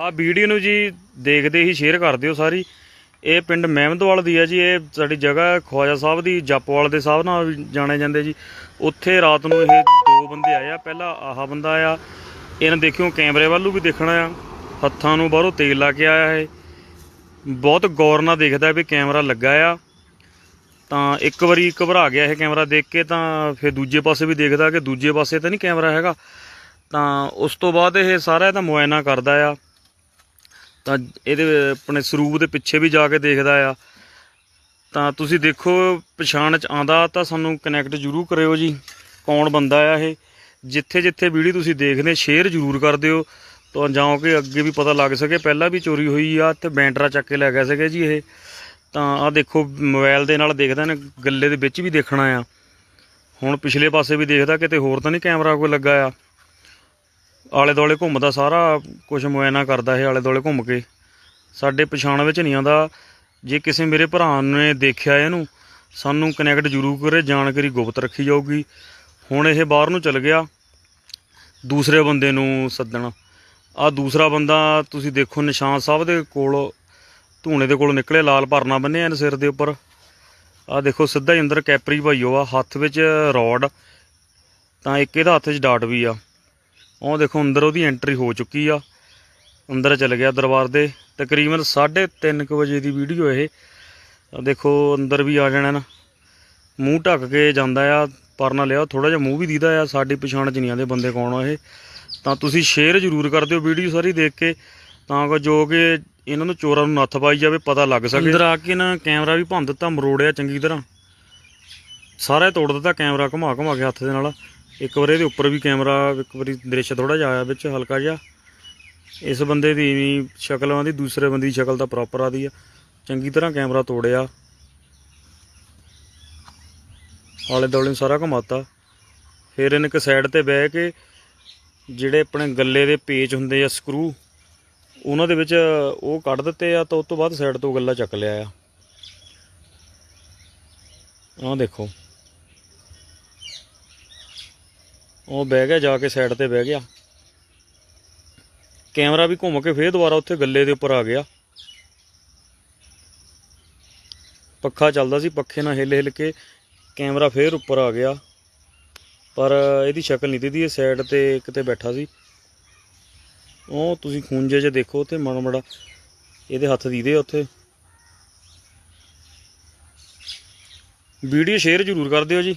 ਆ ਵੀਡੀਓ ਨੂੰ ਜੀ ਦੇਖਦੇ ਹੀ ਸ਼ੇਅਰ ਕਰ ਦਿਓ ਸਾਰੀ। ਇਹ ਪਿੰਡ ਮਹਿਮਦਵਾਲ ਦੀ ਹੈ ਜੀ, ਇਹ ਸਾਡੀ ਜਗ੍ਹਾ ਖਵਾਜਾ ਸਾਹਿਬ ਦੀ, ਜੱਪਵਾਲ ਦੇ ਸਾਹਿਬ ਨਾਲ ਵੀ ਜਾਣੇ ਜਾਂਦੇ ਜੀ। ਉੱਥੇ ਰਾਤ ਨੂੰ ਇਹ ਦੋ ਬੰਦੇ ਆਏ ਆ, ਪਹਿਲਾਂ ਆਹ ਬੰਦਾ ਆਇਆ, ਇਹਨਾਂ ਦੇਖਿਓ ਕੈਮਰੇ ਵੱਲੋਂ ਵੀ ਦੇਖਣਾ ਆ। ਹੱਥਾਂ ਨੂੰ ਬਾਹਰੋਂ ਤੇਲ ਲਾ ਕੇ ਆਇਆ ਇਹ। ਬਹੁਤ ਗੌਰ ਨਾਲ ਦੇਖਦਾ ਵੀ ਕੈਮਰਾ ਲੱਗਾ ਆ। ਤਾਂ ਇੱਕ ਵਾਰੀ ਘਬਰਾ ਗਿਆ ਇਹ ਕੈਮਰਾ ਦੇਖ ਕੇ, ਤਾਂ ਫਿਰ ਦੂਜੇ ਪਾਸੇ ਵੀ ਦੇਖਦਾ ਕਿ ਦੂਜੇ ਪਾਸੇ ਤਾਂ ਨਹੀਂ ਕੈਮਰਾ ਹੈਗਾ। ਤਾਂ ਉਸ ਤੋਂ ਬਾਅਦ ਇਹ ਸਾਰਾ ਇਹਦਾ ਮੁਆਇਨਾ ਕਰਦਾ ਆ। ਤਾਂ ਇਹਦੇ ਆਪਣੇ ਸਰੂਪ ਦੇ ਪਿੱਛੇ ਵੀ ਜਾ ਕੇ ਦੇਖਦਾ ਆ। ਤਾਂ ਤੁਸੀਂ ਦੇਖੋ, ਪਛਾਣ ਚ ਆਂਦਾ ਤਾਂ ਸਾਨੂੰ ਕਨੈਕਟ ਜ਼ਰੂਰ ਕਰਿਓ ਜੀ। ਕੌਣ ਬੰਦਾ ਆ ਇਹ? ਜਿੱਥੇ ਜਿੱਥੇ ਵੀਡੀਓ ਤੁਸੀਂ ਦੇਖਦੇ ਸ਼ੇਅਰ ਜ਼ਰੂਰ ਕਰ ਦਿਓ। ਤਾਂ ਜਾਓ ਕਿ ਅੱਗੇ ਵੀ ਪਤਾ ਲੱਗ ਸਕੇ, ਪਹਿਲਾਂ ਵੀ ਚੋਰੀ ਹੋਈ ਆ ਤੇ ਬੈਂਟਰਾ ਚੱਕ ਕੇ ਲੈ ਗਏ ਸੀਗੇ ਜੀ ਇਹ। ਤਾਂ ਆ ਦੇਖੋ, ਮੋਬਾਈਲ ਦੇ ਨਾਲ ਦੇਖਦਾ ਨੇ, ਗੱਲੇ ਦੇ ਵਿੱਚ ਵੀ ਦੇਖਣਾ ਆ। ਹੁਣ ਪਿਛਲੇ ਪਾਸੇ ਵੀ ਦੇਖਦਾ, ਕਿਤੇ ਹੋਰ ਤਾਂ ਨਹੀਂ ਕੈਮਰਾ ਕੋਈ ਲੱਗਾ ਆ। ਆਲੇ ਦੁਆਲੇ ਘੁੰਮਦਾ ਸਾਰਾ ਕੁਝ ਮੁਆਇਨਾ ਕਰਦਾ ਇਹ ਆਲੇ ਦੁਆਲੇ ਘੁੰਮ ਕੇ। ਸਾਡੇ ਪਛਾਣ ਵਿੱਚ ਨਹੀਂ ਆਉਂਦਾ। ਜੇ ਕਿਸੇ ਮੇਰੇ ਭਰਾ ਨੇ ਦੇਖਿਆ ਇਹਨੂੰ, ਸਾਨੂੰ ਕਨੈਕਟ ਜ਼ਰੂਰ ਕਰੇ, ਜਾਣਕਾਰੀ ਗੁਪਤ ਰੱਖੀ ਜਾਊਗੀ। ਹੁਣ ਇਹ ਬਾਹਰ ਨੂੰ ਚਲ ਗਿਆ, ਦੂਸਰੇ ਬੰਦੇ ਨੂੰ ਸੱਦਣ। ਆ ਦੂਸਰਾ ਬੰਦਾ, ਤੁਸੀਂ ਦੇਖੋ ਨਿਸ਼ਾਨ ਸਾਹਿਬ ਦੇ ਕੋਲ, ਧੂਣੇ ਦੇ ਕੋਲ ਨਿਕਲੇ, ਲਾਲ ਭਰਨਾ ਬੰਨਿਆ ਇਹਨੇ ਸਿਰ ਦੇ ਉੱਪਰ। ਆ ਦੇਖੋ ਸਿੱਧਾ ਹੀ ਅੰਦਰ ਕੈਪਰੀ ਭਾਈਓ ਆ, ਹੱਥ ਵਿੱਚ ਰੋਡ, ਤਾਂ ਇੱਕ ਇਹਦਾ ਹੱਥ 'ਚ ਡਾਟ ਵੀ ਆ। ਉਹ ਦੇਖੋ ਅੰਦਰ ਉਹਦੀ ਐਂਟਰੀ ਹੋ ਚੁੱਕੀ ਆ। ਅੰਦਰ ਚਲ ਗਿਆ ਦਰਬਾਰ ਦੇ। ਤਕਰੀਬਨ 3:30 ਵਜੇ ਦੀ ਵੀਡੀਓ ਇਹ। ਦੇਖੋ, ਅੰਦਰ ਵੀ ਆ ਜਾਣਾ ਨਾ। ਮੂੰਹ ਢੱਕ ਕੇ ਜਾਂਦਾ ਆ, ਪਰਨਾ ਲਿਆ। ਥੋੜਾ ਜਿਹਾ ਮੂੰਹ ਵੀ ਦੀਦਾ ਆ, ਸਾਡੀ ਪਛਾਣ ਚ ਨਹੀਂ ਆਉਂਦੇ ਬੰਦੇ ਕੌਣ ਆ ਇਹ। ਤਾਂ ਤੁਸੀਂ ਸ਼ੇਅਰ ਜ਼ਰੂਰ ਕਰ ਦਿਓ ਵੀਡੀਓ ਸਾਰੀ ਦੇਖ ਕੇ। ਤਾਂ ਕਿ ਜੋ ਕਿ ਇਹਨਾਂ ਨੂੰ ਚੋਰਾਂ ਨੂੰ ਨੱਥ ਪਾਈ ਜਾਵੇ, ਪਤਾ ਲੱਗ ਸਕੇ। ਅੰਦਰ ਆ ਕੇ ਨਾ ਕੈਮਰਾ ਵੀ ਭੰਨ ਦਿੱਤਾ, ਮਰੋੜਿਆ ਚੰਗੀ ਤਰ੍ਹਾਂ। ਸਾਰਾ ਤੋੜ ਦਿੱਤਾ ਕੈਮਰਾ ਘੁਮਾ ਘੁਮਾ ਕੇ ਹੱਥ ਦੇ ਨਾਲ। ਇੱਕ ਵਾਰ ਇਹਦੇ ਉੱਪਰ ਵੀ ਕੈਮਰਾ, ਇੱਕ ਵਾਰੀ ਦ੍ਰਿਸ਼ ਥੋੜਾ ਜਿਹਾ ਆਇਆ ਵਿੱਚ, ਹਲਕਾ ਜਿਹਾ। ਇਸ ਬੰਦੇ ਦੀ ਵੀ ਸ਼ਕਲ ਆਉਂਦੀ, ਦੂਸਰੇ ਬੰਦੇ ਦੀ ਸ਼ਕਲ ਤਾਂ ਪ੍ਰੋਪਰ ਆਦੀ ਆ। ਚੰਗੀ ਤਰ੍ਹਾਂ ਕੈਮਰਾ ਤੋੜਿਆ। ਆਲੇ ਦੁਆਲੇ ਨੂੰ ਸਾਰਾ ਘੁਮਾਤਾ। ਫਿਰ ਇਹਨੇ ਇੱਕ ਸਾਈਡ ਤੇ ਬਹਿ ਕੇ ਜਿਹੜੇ ਆਪਣੇ ਗੱਲੇ ਦੇ ਪੇਚ ਹੁੰਦੇ ਆ ਸਕਰੂ ਉਹਨਾਂ ਦੇ ਵਿੱਚ ਉਹ ਕੱਢ ਦਿੱਤੇ ਆ ਤਾਂ ਉਸ ਤੋਂ ਬਾਅਦ ਸਾਈਡ ਤੋਂ ਗੱਲਾ ਚੱਕ ਲਿਆ ਆ। ਆਹ ਦੇਖੋ। ਉਹ ਬਹਿ ਗਿਆ, ਜਾ ਕੇ ਸਾਈਡ ਤੇ ਬਹਿ ਗਿਆ। ਕੈਮਰਾ ਵੀ ਘੁੰਮ ਕੇ ਫੇਰ ਦੁਬਾਰਾ ਉੱਥੇ ਗੱਲੇ ਦੇ ਉੱਪਰ ਆ ਗਿਆ। ਪੱਖਾ ਚੱਲਦਾ ਸੀ, ਪੱਖੇ ਨਾਲ ਹਿੱਲ ਹਿੱਲ ਕੇ ਕੈਮਰਾ ਫੇਰ ਉੱਪਰ ਆ ਗਿਆ। ਪਰ ਇਹਦੀ ਸ਼ਕਲ ਨਹੀਂ ਦੀਦੀ ਇਹ ਸਾਈਡ ਤੇ ਕਿਤੇ ਬੈਠਾ ਸੀ। ਉਹ ਤੁਸੀਂ ਖੂੰਜੇ 'ਚ ਦੇਖੋ ਤੇ ਮਾੜਾ ਮਾੜਾ ਇਹਦੇ ਹੱਥ ਦੀਦੇ ਆ ਉੱਥੇ। ਵੀਡੀਓ ਸ਼ੇਅਰ ਜ਼ਰੂਰ ਕਰ ਦਿਓ ਜੀ।